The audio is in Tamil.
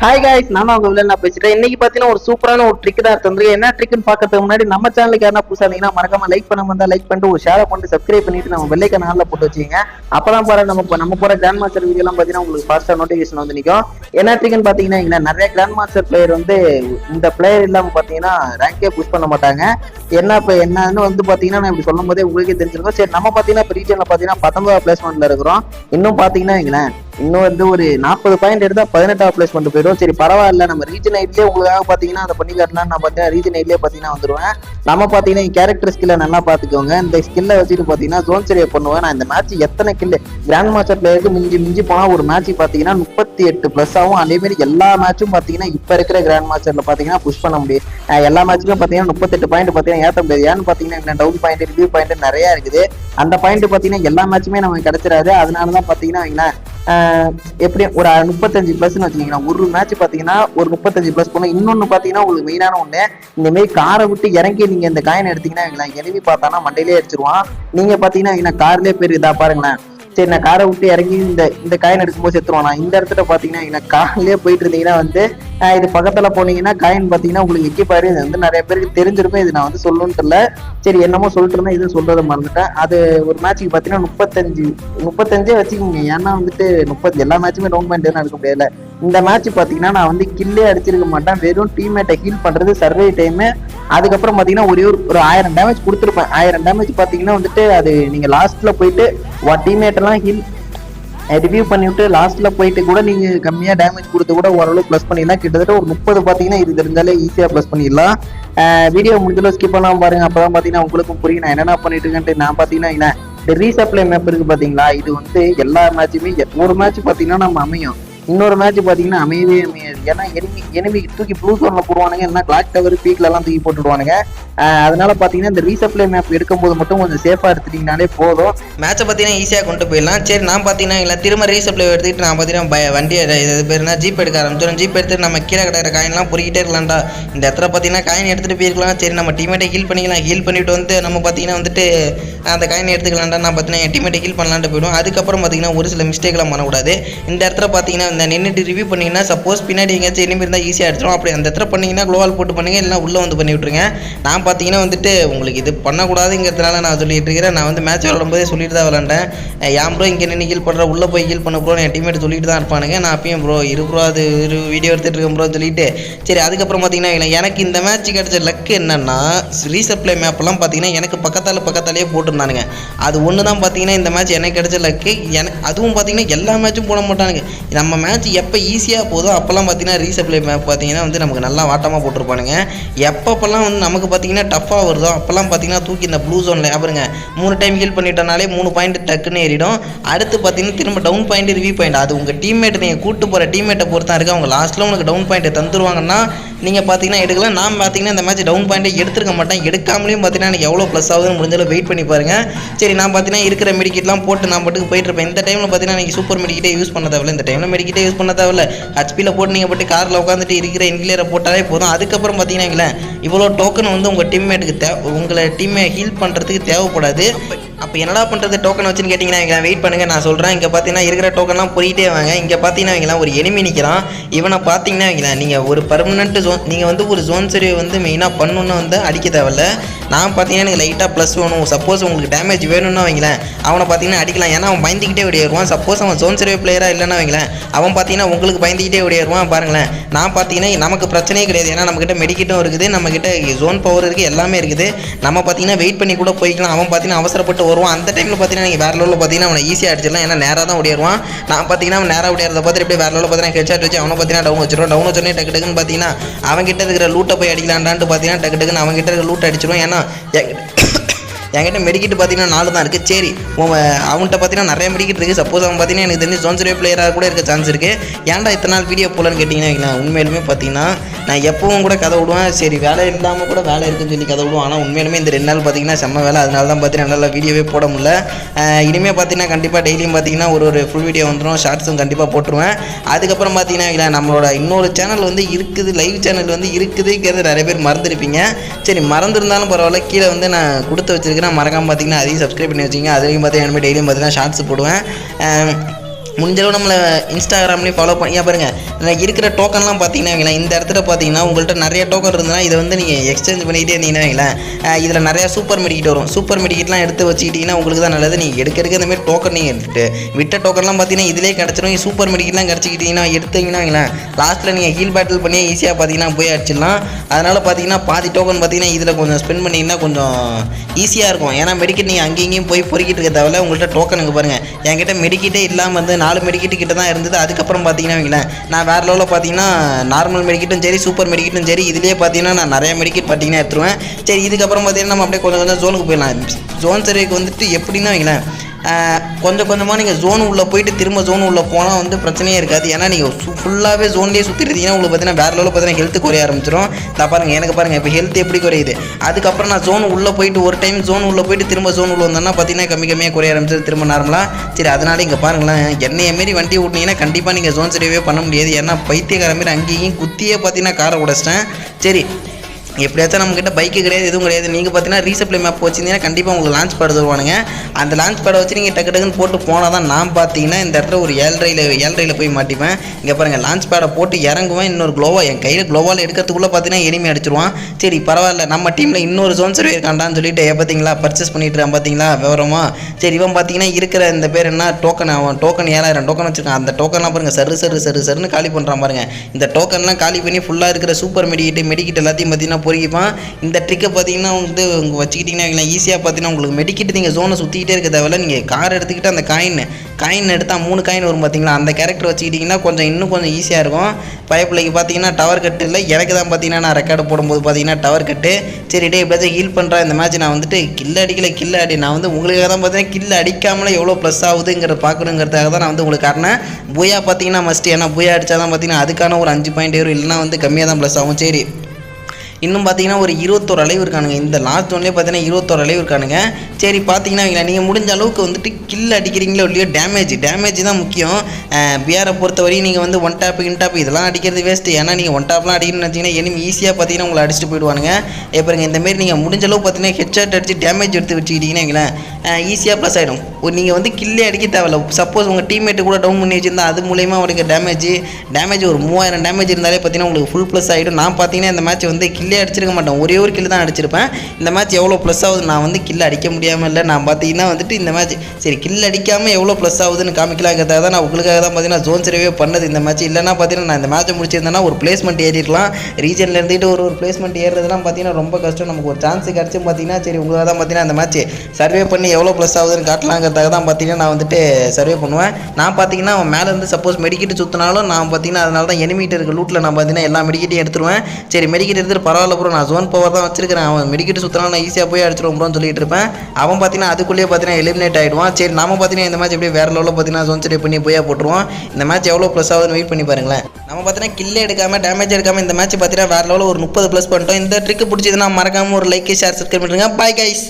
ஹாய் காய்ஸ் நானும் அவங்க வில்லன் நான் பேசுறேன் இன்னைக்கு பார்த்தீங்கன்னா ஒரு சூப்பரான ஒரு ட்ரிக் தான் தந்திருக்கேன் என்ன ட்ரிக்னு பார்க்கறதுக்கு முன்னாடி நம்ம சேனலுக்கு யாரா புதுசாக இருந்தீங்கன்னா மறக்காம லைக் பண்ண வந்தா லைக் பண்ணிட்டு ஒரு ஷேர் பண்ணிட்டு சப்ஸ்கிரைப் பண்ணிட்டு நம்ம வெள்ளைக்க நாளில் போட்டு வச்சுங்க அப்பதான் பாரு நம்ம இப்போ நம்ம போற கிராண்ட் மாஸ்டர் வீடியோலாம் பார்த்தீங்கன்னா உங்களுக்கு ஃபாஸ்ட்டாக நோட்டிஃபிகேஷன் வந்து நிற்கும் என்ன ட்ரிக்னு பார்த்தீங்கன்னா நிறைய கிராண்ட் மாஸ்டர் பிளேயர் வந்து இந்த பிளேயர் இல்லாமல் பார்த்தீங்கன்னா ரேங்கே புஷ் பண்ண மாட்டாங்க. என்ன இப்போ என்னன்னு வந்து பார்த்தீங்கன்னா நான் இப்படி சொல்லும் போதே உங்களுக்கே தெரிஞ்சிருக்கோம். சரி நம்ம பார்த்தீங்கன்னா இப்போ ரீஜனில் பார்த்தீங்கன்னா பத்தொன்பதாம் பிளேஸ்மெண்ட்ல இருக்கிறோம். இன்னும் பார்த்தீங்கன்னா வைங்களேன் இன்னும் வந்து ஒரு நாற்பது பாயிண்ட் எடுத்தா பதினெட்டாவது பிளேஸ்மெண்ட் போயிடும். சரி பரவாயில்ல. நம்ம ரீஜன் எயிட்லயே உங்களுக்காக பாத்தீங்கன்னா அதை பண்ணி நான் பார்த்தீங்கன்னா ரீஜன் எயிட்லயே பாத்தீங்கன்னா வந்துருவேன். நம்ம பாத்தீங்கன்னா கேரக்டர் ஸ்கில்ல நல்லா பாத்துக்கோங்க. இந்த ஸ்கில்ல வச்சுட்டு பாத்தீங்கன்னா ஜோன் சரியா பண்ணுவேன். நான் இந்த மேட்ச் எத்தனை கில்லு கிராண்ட் மாஸ்டர் பிளேயருக்கு மிஞ்சி மிஞ்சி போனா ஒரு மேட்ச் பாத்தீங்கன்னா முப்பத்தி எட்டு பிளஸ் ஆகும். அதே மாதிரி எல்லா மேட்சும் பாத்தீங்கன்னா இப்ப இருக்கிற கிராண்ட் மாஸ்டர்ல பாத்தீங்கன்னா புஷ் பண்ண முடியும். எல்லா மேட்ச்லயும் பாத்தீங்கன்னா முப்பத்தெட்டு பாயிண்ட் பாத்தீங்கன்னா ஏத்த முடியாது. ஏன்னு பாத்தீங்கன்னா டவுன் பாயிண்ட் ரிவ்யூ பாயிண்ட் நிறைய இருக்குது. அந்த பாயிண்ட் பாத்தீங்கன்னா எல்லா மேட்சுமே நமக்கு கிடைச்சிடாது அதனாலதான் பாத்தீங்கன்னா வைங்களேன், எப்படியும் எப்படி ஒரு முப்பத்தஞ்சு பிளஸ்ன்னு வச்சுக்கீங்களா ஒரு மேட்ச் பார்த்தீங்கன்னா ஒரு முப்பத்தஞ்சு பிளஸ் போகணும் இன்னொன்று பார்த்தீங்கன்னா உங்களுக்கு மெயினான ஒன்று இந்த மாதிரி காரை விட்டு இறங்கி நீங்கள் இந்த காயின் எடுத்தீங்கன்னா எனிமி பார்த்தானா மண்டையிலே அடிச்சிருவான். நீங்கள் பார்த்தீங்கன்னா கார்லயே பேர் இதா பாருங்களேன். சரி நான் காரை விட்டு இறங்கி இந்த இந்த காயின் எடுக்கும்போது செத்துருவானா இந்த இடத்துல பார்த்தீங்கன்னா எனக்கு காலையிலே போயிட்டு இருந்தீங்கன்னா வந்து இது பக்கத்தில் போனீங்கன்னா காயின் பார்த்தீங்கன்னா உங்களுக்கு எக்கிப்பாரு இது வந்து நிறைய பேருக்கு தெரிஞ்சிருக்கும். இது நான் வந்து சொல்லணும்னு தெரியல. சரி என்னமோ சொல்லிட்டு இருந்தேன் இது சொல்றதை மறந்துட்டேன். அது ஒரு மேட்ச்சுக்கு பார்த்தீங்கன்னா முப்பத்தஞ்சு முப்பத்தஞ்சே வச்சுக்கோங்க. ஏன்னா வந்துட்டு முப்பத்தி எல்லா மேட்சுமே டவுன் பாயிண்ட் எடுக்க முடியல. இந்த மேட்ச் பார்த்தீங்கன்னா நான் வந்து கில்லே அடிச்சிருக்க மாட்டேன். வெறும் டீம்மேட்டை ஹீல் பண்ணுறது சர்வே டைமு அதுக்கப்புறம் பார்த்தீங்கன்னா ஒரே ஒரு ஆயிரம் டேமேஜ் கொடுத்துருப்பேன். ஆயிரம் டேமேஜ் பார்த்தீங்கன்னா வந்துட்டு அது நீங்கள் லாஸ்ட்டில் போயிட்டு உன் எல்லாம் ஹில் ரிவ்யூ பண்ணிவிட்டு லாஸ்ட்ல போயிட்டு கூட நீங்க கம்மியா டேமேஜ் கொடுத்து கூட ஓரளவு ப்ளஸ் பண்ணிடலாம். கிட்டத்தட்ட ஒரு முப்பது பாத்தீங்கன்னா இது தெரிஞ்சாலே ஈஸியா ப்ளஸ் பண்ணிடலாம். வீடியோ முடிஞ்சளவு ஸ்கிப் பாருங்கள் பாருங்க. அப்பதான் பாத்தீங்கன்னா உங்களுக்கும் புரியும். நான் என்னென்ன பண்ணிட்டு இருக்கேன்ட்டு நான் பாத்தீங்கன்னா என்ன ரீசப்ளை மேப் இருக்கு பாத்தீங்களா இது வந்து எல்லா மேட்சுமே ஒரு மேட்ச் பாத்தீங்கன்னா நம்ம அமையும். இன்னொரு மேட்ச் பார்த்தீங்கன்னா அமையவே அமையாது. ஏன்னா எனிமி எனிமி தூக்கி ப்ளூ சோனில் போடுவானுங்க. என்ன கிளாக் டவர் பீக்லலாம் தூக்கி போட்டுடுவானுங்க. அதனால பார்த்தீங்கன்னா இந்த ரீசப்ளை மேப் எடுக்கும்போது மட்டும் கொஞ்சம் சேஃபாக எடுத்துட்டீங்கனாலே போதும். மேட்ச்சை பார்த்தீங்கன்னா ஈஸியாக கொண்டு போயிடலாம். சரி நான் பார்த்தீங்கன்னா இல்லை திரும்ப ரீசப்ளை எடுத்துக்கிட்டு நான் பார்த்தீங்கன்னா வண்டியை இது பேருனா ஜீப் எடுக்க ஆரம்பிச்சிடும். ஜீப் எடுத்துட்டு நம்ம கீழே கிடக்கிற காயின்லாம் பொறிக்கிட்டே இருக்கலாம்டா. இந்த இடத்துல பார்த்தீங்கன்னா காயின் எடுத்துகிட்டு போயிருக்கலாம். சரி நம்ம டீமேட்டை ஹீல் பண்ணிக்கலாம். ஹீல் பண்ணிட்டு வந்து நம்ம பார்த்தீங்கன்னா வந்துட்டு அந்த காயின் எடுத்துக்கலாம்டா. நான் பார்த்தீங்கன்னா என் டீமேட்டை ஹீல் பண்ணலான்ட்டு போயிடும் அதுக்கப்புறம் பார்த்தீங்கன்னா ஒரு சில மிஸ்டேக்லாம் பண்ணக்கூடாது. இந்த இடத்துல பார்த்தீங்கன்னா இந்த நின்றுட்டு ரிவ்யூ பண்ணிங்கன்னா சப்போஸ் பின்னாடி எங்கேயாச்சும் enemy இருந்தால் ஈஸியாக எடுத்துடும் அப்படி அந்த இடத்துல பண்ணிங்கன்னா க்ளோவால் போட்டு பண்ணுங்க இல்லைனா உள்ளே வந்து பண்ணி விட்ருங்க நான் பார்த்தீங்கன்னா வந்துட்டு உங்களுக்கு இது பண்ணக்கூடாதுங்கிறதுனால நான் சொல்லிட்டு இருக்கிறேன். நான் வந்து மேட்ச் விளாடும்போதே சொல்லிட்டு தான் விளாண்டேன் ஏன் ப்ரோ இங்கே நின்று ஹீல் பண்ணுற உள்ளே போய் ஹீல் பண்ண ப்ரோ என் டீமேட் சொல்லிட்டு தான் இருப்பானுங்க. நான் அப்பயும் ப்ரோ இரு ப்ரோ அது ஒரு வீடியோ எடுத்துகிட்டு இருக்கேன் ப்ரோ சொல்லிட்டு. சரி அதுக்கப்புறம் பார்த்தீங்கன்னா எனக்கு இந்த மேட்ச் கிடைச்ச லக்கு என்னன்னா ரீசப்ளை மேப்லாம் பார்த்தீங்கன்னா எனக்கு பக்கத்தால் பக்கத்தாலேயே போட்டிருந்தானுங்க. அது ஒன்று தான் பார்த்தீங்கன்னா இந்த மேட்ச் எனக்கு கிடச்ச லக்கு எனக்கு அதுவும் பார்த்தீங்கன்னா எல்லா மேட்சும் போட மாட்டானுங்க. நம்ம மேட்ச் எப்போ ஈஸியாக போதும் அப்போல்லாம் பார்த்தீங்கன்னா ரீசப்ளை மேப் பார்த்தீங்கன்னா வந்து நமக்கு நல்லா வாட்டமாக போட்டிருப்பானுங்க. எப்பப்பெல்லாம் வந்து நமக்கு பார்த்தீங்கன்னா டஃப்பாக வருதோ அப்போல்லாம் பார்த்தீங்கன்னா தூக்கி இந்த ப்ளூ ஜோனில் பாருங்க மூணு டைம் ஹீல் பண்ணிட்டனாலே மூணு பாயிண்ட் டக்குன்னு ஏறிடும். அடுத்து பார்த்தீங்கன்னா திரும்ப டவுன் பாயிண்ட் ரிவ்யூ பாயிண்ட் அது உங்கள் டீம்மேட் நீங்கள் கூட்டு போகிற டீம்மேட்டை பொறுத்தா இருக்குது அவங்க லாஸ்ட்டில் உங்களுக்கு டவுன் பாயிண்ட் தந்துருவாங்கன்னா நீங்கள் பார்த்தீங்கன்னா எடுக்கலாம். நான் பார்த்தீங்கன்னா இந்த மேட்ச் டவுன் பாயிண்ட்டே எடுத்துருக்க மாட்டேன். எடுக்காமலேயும் பார்த்தீங்கன்னா எனக்கு எவ்வளோ ப்ளஸ் ஆகுதுன்னு முடிஞ்சளவு வெயிட் பண்ணி பாருங்க. சரி நான் பார்த்தீங்கன்னா இருக்கிற மெடிக்கிட்லாம் போட்டு நான் பாட்டுக்கு போயிட்டுருப்பேன் இந்த டைமில் பார்த்தீங்கன்னா நீங்கள் சூப்பர் மெடிக்கிட்டே யூஸ் பண்ண தேவையில்ல. இந்த டைமில் மெடிக்கிட்டே யூஸ் பண்ண தேவையில்ல. ஹச்பியில் போட்டு நீங்கள் போட்டு காரில் உட்காந்துட்டு இருக்கிற இன்கிளியரை போட்டாலே போதும். அதுக்கப்புறம் பார்த்தீங்கன்னா இவ்வளோ டோக்கன் வந்து உங்கள் டீம்மேட்டுக்கு தே உங்களை டீம்மை ஹீல் பண்ணுறதுக்கு தேவைப்படாது. அப்போ என்னடா பண்ணுறது டோக்கன் வச்சுன்னு கேட்டிங்கன்னா வைங்களேன் வெயிட் பண்ணுங்கள் நான் சொல்கிறேன் இங்கே பார்த்தீங்கன்னா இருக்கிற டோக்கன்லாம் போயிட்டே வாங்க. இங்கே பார்த்தீங்கன்னா வைங்களேன் ஒரு எனிமி நிற்கிறான் இவனை பார்த்தீங்கன்னா வைங்களேன் நீங்கள் ஒரு பர்மனெண்ட் ஜோன் நீங்கள் வந்து ஒரு ஜோன் சர்வே வந்து மெயினாக பண்ணணுன்னு வந்து அடிக்க தேவையில்ல. நான் பார்த்தீங்கன்னா எனக்கு லைட்டாக ப்ளஸ் வேணும் சப்போஸ் உங்களுக்கு டேமேஜ் வேணும்னா வைங்களேன். அவனை பார்த்தீங்கன்னா அடிக்கலாம். ஏன்னா அவன் பயந்துக்கிட்டே ஓடிடுவான் சப்போஸ் அவன் ஜோன் சர்வே பிளேயராக இல்லைன்னா வைங்களேன். அவன் பார்த்தீங்கன்னா உங்களுக்கு பயந்துக்கிட்டே ஓடிடுவான் பாருங்களேன். நான் பார்த்தீங்கன்னா நமக்கு பிரச்சனையே கிடையாது. ஏன்னா நம்மக்கிட்ட மெடிக்கிட்டும் இருக்குது. நம்மக்கிட்ட ஜோன் பவர் இருக்குது எல்லாமே இருக்குது. நம்ம பார்த்தீங்கன்னா வெயிட் பண்ணி கூட போய்க்கலாம். அவன் பார்த்தீங்கன்னா அவசரப்பட்டு வருவான். அந்த டைமில் பார்த்தீங்கன்னா நீங்கள் வேற லெவலில் பார்த்தீங்கன்னா அவனை ஈஸியாக அடிச்சிடலாம். ஏன்னா நேராக தான் ஓடிடுவான் நான் பார்த்தீங்கன்னா அவன் நேராக ஓடிறத பார்த்து எப்படி வேற லெவலில் பார்த்தீங்கன்னா ஹெட்ஷாட் வச்சு அவனை பார்த்தீங்கன்னா டவுன் வச்சிருவான் டவுன் வச்சோடனே டக்கு டக்குன்னு பார்த்தீங்கன்னா அவன்கிட்ட இருக்கிற லூட்டை போய் அடிக்கலான்டான்ட்டு பார்த்தீங்கன்னா டக்கு டக்குன்னு அவன்கிட்ட இருக்கிற லூட் அடிச்சிடும் ஏன்னா என்கிட்ட என்கிட்ட மெடிக்கிட்டு பார்த்தீங்கன்னா நாலு தான் இருக்குது சரி உன் அவன்கிட்ட பார்த்தீங்கன்னா நிறைய மெடிக்கிட் இருக்குது சப்போஸ் அவன் பார்த்தீங்கன்னா எனக்கு தெரிஞ்சு ஜோன் சர்வே பிளேயராக கூட இருக்க சான்ஸ் இருக்குது ஏன்டா இத்தனை நாள் வீடியோ போகலன்னு கேட்டிங்கன்னா வைங்களேன், உண்மையிலுமே பார்த்தீங்கன்னா நான் எப்பவும் கூட கதை விடுவேன். சரி வேலை இல்லாமல் கூட வேலை இருக்குன்னு சொல்லி கதை விடுவேன். ஆனால் உண்மையிலுமே இந்த ரெண்டு நாள் பார்த்தீங்கன்னா செம்ம வேலை. அதனால தான் பார்த்தீங்கன்னா நல்லா வீடியோவே போட முடியல. இனிமேல் பார்த்தீங்கன்னா கண்டிப்பாக டெய்லியும் பார்த்தீங்கன்னா ஒரு ஒரு ஃபுல் வீடியோ வந்துடும் ஷார்ட்ஸும் கண்டிப்பாக போட்டுருவேன். அதுக்கப்புறம் பார்த்தீங்கன்னா வைங்களேன், நம்மளோட இன்னொரு சேனல் வந்து இருக்குது. லைவ் சேனல் வந்து இருக்குதுங்கிறது நிறைய பேர் மறந்துருப்பீங்க. சரி மறந்துருந்தாலும் பரவாயில்ல. கீழே வந்து நான் கொடுத்து வச்சிருக்கிறேன் மறக்காமல் பார்த்தீங்கன்னா அதையும் சப்ஸ்கிரைப் பண்ணி வச்சிங்க அதையும் பார்த்தீங்கன்னா டெய்லியும் பார்த்தீங்கன்னா ஷார்ட்ஸ் போடுவேன். முடிஞ்சளவு நம்மளை இன்ஸ்டாகிராம்லேயும் ஃபாலோ பண்ணி பாருங்கள் பாருங்க. இருக்கிற டோக்கன்லாம் பார்த்தீங்கன்னா வைங்களேன், இந்த இடத்துல பார்த்தீங்கன்னா உங்கள்கிட்ட நிறைய டோக்கன் இருந்ததுன்னா இதை வந்து நீங்கள் எக்ஸ்சேஞ்ச் பண்ணிக்கிட்டே இருந்தீங்கன்னா வைங்களேன், இதில் நிறைய சூப்பர் மெடிக்கிட் வரும். சூப்பர் மெடிக்கிட்லாம் எடுத்து வச்சுக்கிட்டிங்கன்னா உங்களுக்கு தான் நல்லது. நீங்கள் எடுக்க எடுக்க இந்த மாதிரி டோக்கன் நீங்கள் எடுத்துட்டு விட்ட டோக்கன்லாம் பார்த்தீங்கன்னா இதிலே கிடச்சிரும். சூப்பர் மெடிக்கிட்லாம் கிடச்சிக்கிட்டிங்கன்னா எடுத்தீங்கன்னா வைங்களேன், லாஸ்ட்டில் நீங்கள் ஹீல் பேட்டில் பண்ணி ஈஸியாக பார்த்தீங்கன்னா போய் அடிச்சிடலாம் அதனால் பார்த்தீங்கன்னா பாதி டோக்கன் பார்த்தீங்கன்னா இதில் கொஞ்சம் ஸ்பெண்ட் பண்ணிங்கன்னா கொஞ்சம் ஈஸியாக இருக்கும். ஏன்னா மெடிக்கெட் நீங்கள் அங்கேயும் இங்கேயும் போய் பொறுக்கிட்டு இருக்க தேவையில்ல உங்கள்கிட்ட டோக்கன் இங்கே பாருங்கள் என்கிட்ட மெடிக்கிட்டே இல்லாமல் வந்து நாலு மெடிக்கிட்டு கிட்ட தான் இருந்தது. அதுக்கப்புறம் பார்த்தீங்கன்னா வைங்களேன் நான் வேறு லெவலில் பார்த்தீங்கன்னா நார்மல் மெடிக்கிட்டும் சரி சூப்பர் மெடிக்கிட்டும் சரி இதுலேயே பார்த்தீங்கன்னா நான் நிறைய மெடிக்கிட் பார்த்தீங்கன்னா எடுத்துருவேன். சரி இதுக்கப்புறம் பார்த்தீங்கன்னா நம்ம அப்படியே கொஞ்சம் கொஞ்சம் ஜோனுக்கு போயிடலாம். ஜோன் சர்வேக்கு வந்துட்டு எப்படின்னா வைங்களேன் கொஞ்சம் கொஞ்சமாக நீங்கள் ஜோன் உள்ளே போயிட்டு திரும்ப ஜோன் உள்ளே போனால் வந்து பிரச்சனையே இருக்காது. ஏன்னா நீங்கள் ஃபுல்லாகவே ஜோன்லேயே சுற்றிருந்தீங்கன்னா உங்களுக்கு பார்த்தீங்கன்னா வேறு லெவலில் பார்த்தீங்கன்னா ஹெல்த் குறைய ஆரம்பிச்சிடும் நான் பாருங்கள் எனக்கு பாருங்கள் இப்போ ஹெல்த் எப்படி குறையுது? அதுக்கப்புறம் நான் ஜோன் உள்ளே போயிட்டு ஒரு டைம் ஜோன் உள்ளே போயிட்டு திரும்ப ஜோன் உள்ளே வந்தோன்னா பார்த்தீங்கன்னா கம்மி கம்மியாக குறைய ஆரம்பிச்சிடும் திரும்ப நார்மலாக சரி அதனால இங்கே பாருங்களேன் என்னைய மாரி வண்டி ஓட்டினீங்கன்னா கண்டிப்பாக நீங்கள் ஜோன் சரியாகவே பண்ண முடியாது. ஏன்னா பைத்தியக்கார மாரி அங்கேயும் குத்தியே பார்த்தீங்கன்னா காரை உடச்சிட்டேன். சரி எப்படியாச்சும் நம்மக்கிட்ட பைக்கு கிடையாது எதுவும் கிடையாது. நீங்கள் பார்த்தீங்கன்னா ரீசப்ளை மேப் வச்சிருந்தீங்கன்னா கண்டிப்பாக உங்களுக்கு லான்ச் பேட் தருவானுங்க. அந்த லான்ச் பேடை வச்சு நீங்கள் டக்கு டக்குன்னு போட்டு போனால் தான் நான் பார்த்தீங்கன்னா இந்த இடத்துல ஒரு ஏழ்ரையில் ஏழ்ரையில் போய் மாட்டிப்பேன். இங்கே பாருங்கள் லான்ச் பேடை போட்டு இறங்குவேன் இன்னொரு க்ளோவா என் கையில் க்ளோவால் எடுக்கிறதுக்குள்ளே பார்த்தீங்கன்னா எனிமி அடிச்சிருவான். சரி பரவாயில்ல நம்ம டீமில் இன்னொரு ஜோன் சர்வே இருக்காண்டான்னு சொல்லிட்டு ஏ பார்த்தீங்களா பர்ச்சேஸ் பண்ணிட்டு இருக்கான் பார்த்தீங்களா விவரமா? சரி இவன் பார்த்தீங்கன்னா இருக்கிற இந்த பேர் என்ன? டோக்கன் அவன் டோக்கன் ஏழாயிரம் டோக்கன் வச்சிருக்கான். அந்த டோக்கன்லாம் பாருங்கள் சரு சரு சரு சருன்னு காலி பண்ணுறான் பாருங்க. இந்த டோக்கன்லாம் காலி பண்ணி ஃபுல்லாக இருக்கிற சூப்பர் மெடிக்கிட்டு மெடிக்கிட்டு எல்லாத்தையும் பார்த்தீங்கன்னா பொறுக்கிப்பான் இந்த ட்ரிக்கை பார்த்தீங்கன்னா வந்து உங்க வச்சுக்கிட்டிங்கன்னா ஈஸியாக பார்த்தீங்கன்னா உங்களுக்கு மெடிக்கிட்டு நீங்கள் ஜோனை சுற்றிக்கிட்டே இருக்க தேவையில்ல. நீங்கள் கார் எடுத்துக்கிட்டு அந்த காயின் காயின் எடுத்தால் மூணு காயின் வரும் பார்த்தீங்களா? அந்த கேரக்டர் வச்சுக்கிட்டிங்கன்னா கொஞ்சம் இன்னும் கொஞ்சம் ஈஸியாக இருக்கும். பைப்பிள்ளைக்கு பார்த்தீங்கன்னா டவர் கட்டு இல்லை எனக்கு தான் பார்த்தீங்கன்னா நான் ரெக்கார்டு போடும்போது பார்த்தீங்கன்னா டவர் கட்டு சரி டே எப்படியாச்சும் ஹீல் பண்ணுறேன் இந்த மேட்ச் நான் வந்துட்டு கில்ல அடிக்கல கில்ல அடி. நான் வந்து உங்களுக்காக தான் பார்த்தீங்கன்னா கில்ல அடிக்காமலே எவ்வளோ ப்ளஸ் ஆகுதுங்கிறத பார்க்கணுங்கிறதுக்காக தான் நான் வந்து உங்களுக்கு காரணேன் பூயா பார்த்தீங்கன்னா மஸ்ட் ஏன்னா பூயா அடித்தா தான் பார்த்தீங்கன்னா அதுக்கான ஒரு அஞ்சு பாயிண்ட் வரும் இல்லைனா வந்து கம்மியாக தான் ப்ளஸ் ஆகும். சரி. இன்னும் பார்த்தீங்கன்னா ஒரு இருபத்தோரு அளவு இருக்கானுங்க. இந்த லாஸ்ட் ஒன்லேயே பார்த்தீங்கன்னா இருபத்தோரு அளவு இருக்கானுங்க. சரி பார்த்தீங்கன்னா வைங்களேன், நீங்கள் முடிஞ்ச அளவுக்கு வந்துட்டு கில் அடிக்கிறீங்களோ இல்லையோ டேமேஜ் டேமேஜ் தான் முக்கியம். பிஆரை பொறுத்தவரையும் நீங்கள் வந்து ஒன் டாப் இன் டாப் இதெல்லாம் அடிக்கிறது வேஸ்ட்டு ஏன்னா நீங்கள் ஒன் டாப்லாம் அடிக்கணும்னு நினச்சிங்கன்னா enemy ஈஸியாக பார்த்தீங்கன்னா உங்களை அடிச்சுட்டு போயிடுவானுங்க. இப்போ இந்தமாரி இந்த நீங்கள் முடிஞ்ச அளவு பார்த்தீங்கன்னா ஹெட்ஷாட் அடித்து டேமேஜ் எடுத்து வச்சுக்கிட்டீங்கன்னா வைங்களேன், ஈஸியாக ப்ளஸ் ஆகிடும் ஒரு நீங்கள் வந்து கில்லே அடிக்க தேவையில்ல. சப்போஸ் உங்கள் டீம்மேட்டு கூட டவுன் பண்ணி வச்சுருந்தா அது மூலயமா அவனுக்கு டேமேஜ் டேமேஜ் ஒரு மூவாயிரம் டேமேஜ் இருந்தாலே பார்த்தீங்கன்னா உங்களுக்கு ஃபுல் ப்ளஸ் ஆகிடும் நான் பார்த்தீங்கன்னா இந்த மேட்ச் வந்து கில்லே அடிச்சிருக்க மாட்டேன். ஒரே ஒரு கில் தான் அடிச்சிருப்பேன். இந்த மேட்ச் எவ்வளோ ப்ளஸ் ஆகுது நான் வந்து கில் அடிக்க முடியாமல் இல்லை. நான் பார்த்தீங்கன்னா வந்துட்டு இந்த மேட்ச் சரி கில் அடிக்காமல் எவ்வளோ ப்ளஸ் ஆகுதுன்னு காமிக்கலாங்கிறதாக தான் நான் உங்களுக்காக தான் பார்த்தீங்கன்னா ஜோன் சர்வே பண்ணது இந்த மேட்ச் இல்லைன்னா பார்த்தீங்கன்னா நான் இந்த மேட்ச்சை முடிச்சிருந்தேன்னா ஒரு பிளேஸ்மெண்ட் ஏறிடலாம். ரீஜனில் இருந்துட்டு ஒரு ஒரு பிளேஸ்மெண்ட் ஏறுறதுலாம் பார்த்தீங்கன்னா ரொம்ப கஷ்டம். நமக்கு ஒரு சான்ஸ் கிடச்சும் பார்த்தீங்கன்னா சரி உங்களுக்காக தான் பார்த்தீங்கன்னா அந்த மேட்ச் சர்வே பண்ணி எவ்வளோ ப்ளஸ் ஆகுதுன்னு காட்டலாங்கிறதுக்காக தான் பார்த்தீங்கன்னா நான் வந்துட்டு சர்வே பண்ணுவேன். நான் பார்த்தீங்கன்னா அவன் மேலேருந்து சப்போஸ் மெடிக்கிட்டு சுற்றினாலும் நான் பார்த்தீங்கன்னா அதனால தான் எனிமீட்டர் இருக்க லூட்டில் நான் பார்த்தீங்கன்னா எல்லா மெடிக்கிட்டையும் எடுத்துருவேன். சரி மெடிக்கெட் எடுத்துட்டு பரவாயில்ல ப்ரோ நான் ஜோன் பவர் தான் வச்சிருக்கிறேன். அவன் மெடிக்கிட்டு சுற்றினாலும் நான் ஈஸியாக போய் அடிச்சிருவோம் ப்ரோன்னு சொல்லிட்டு இருப்பேன். அவன் பார்த்தீங்கன்னா அதுக்குள்ளேயே பார்த்தீங்கன்னா எலிமினேட் ஆகிடுவான் சரி நாம பார்த்தீங்கன்னா இந்த மேட்ச் எப்படி வேற லெவலில் பார்த்தீங்கன்னா ஜோன் சரி பண்ணி போய் போட்டுருவோம். இந்த மேட்ச் எவ்வளோ ப்ளஸ் ஆகுதுன்னு வெயிட் பண்ணி பாருங்களேன். நம்ம பார்த்தீங்கன்னா கில்லே எடுக்காமல் டேமேஜ் எடுக்காமல் இந்த மேட்ச் பார்த்தீங்கன்னா வேறு லெவலில் ஒரு முப்பது ப்ளஸ் பண்ணிட்டோம். இந்த ட்ரிக் பிடிச்சதுன்னா மறக்காமல் ஒரு லைக் ஷேர் சப்ஸ்கிரைப் பண்ணுங்க பாய் கைஸ்